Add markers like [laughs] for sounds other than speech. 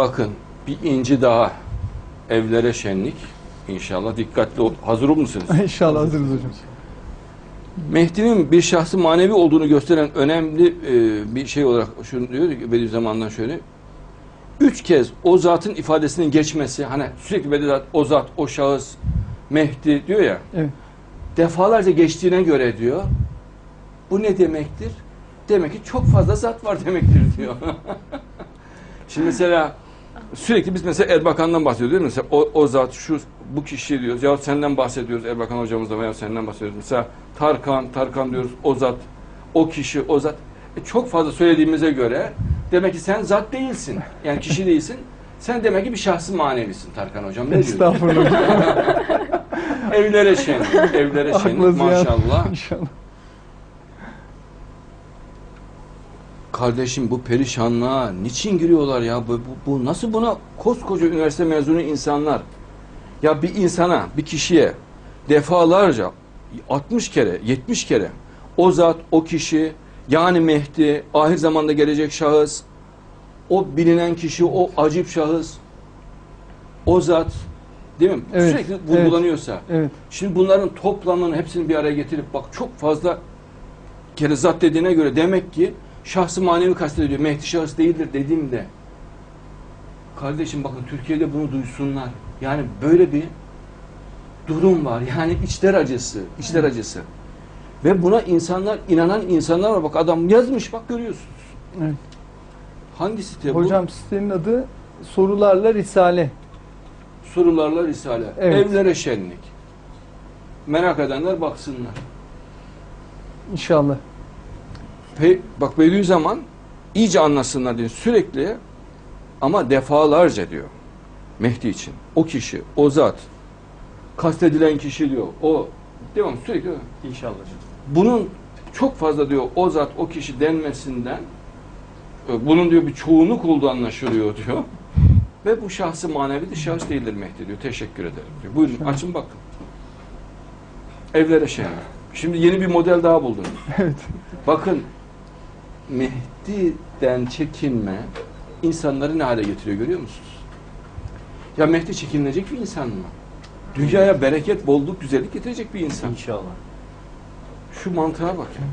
Bakın bir inci daha evlere şenlik. İnşallah dikkatli ol. Hazır mısınız? [laughs] İnşallah hazırız hocam. Mehdi'nin bir şahsı manevi olduğunu gösteren önemli e, bir şey olarak şunu diyor ki Bediüzzaman'dan şöyle. Üç kez o zatın ifadesinin geçmesi, hani sürekli Bediüzzat, o zat, o şahıs, Mehdi diyor ya. Evet. Defalarca geçtiğine göre diyor. Bu ne demektir? Demek ki çok fazla zat var demektir diyor. [laughs] Şimdi mesela sürekli biz mesela Erbakan'dan bahsediyoruz değil mi? Mesela o, o zat şu bu kişi diyoruz. Ya senden bahsediyoruz Erbakan hocamızla veya senden bahsediyoruz. Mesela Tarkan, Tarkan diyoruz. O zat, o kişi, o zat. E, çok fazla söylediğimize göre demek ki sen zat değilsin. Yani kişi değilsin. Sen demek ki bir şahsı manevisin Tarkan hocam. Ne diyorsun? Estağfurullah. [laughs] Evlere şenlik, evlere ya. maşallah. İnşallah. Kardeşim bu perişanlığa niçin giriyorlar ya? Bu, bu, bu nasıl buna koskoca üniversite mezunu insanlar ya bir insana, bir kişiye defalarca 60 kere, 70 kere o zat, o kişi yani Mehdi, ahir zamanda gelecek şahıs, o bilinen kişi, o acip şahıs, o zat değil mi? Evet, Sürekli vurgulanıyorsa. Evet. Şimdi bunların toplamını hepsini bir araya getirip bak çok fazla kere zat dediğine göre demek ki şahsı manevi kastediyor. Mehdi şahıs değildir dediğimde kardeşim bakın Türkiye'de bunu duysunlar. Yani böyle bir durum var. Yani içler acısı, içler acısı. Ve buna insanlar, inanan insanlar var. Bak adam yazmış bak görüyorsunuz. Evet. Hangi site bu? Hocam sitenin adı Sorularla Risale. Sorularla Risale. Evet. Evlere şenlik. Merak edenler baksınlar. İnşallah. Pe bak Bediüzzaman iyice anlasınlar diye sürekli ama defalarca diyor Mehdi için. O kişi, o zat, kastedilen kişi diyor. O devam sürekli. İnşallah. Bunun çok fazla diyor o zat, o kişi denmesinden e, bunun diyor bir çoğunluk olduğu anlaşılıyor diyor. [laughs] Ve bu şahsı manevi de şahıs değildir Mehdi diyor. Teşekkür ederim diyor. Buyurun açın bakın. Evlere şey. Şimdi yeni bir model daha buldum. Evet. Bakın Mehdi'den çekinme insanları ne hale getiriyor görüyor musunuz? Ya Mehdi çekinilecek bir insan mı? Dünyaya bereket, bolluk, güzellik getirecek bir insan. İnşallah. Şu mantığa bakın.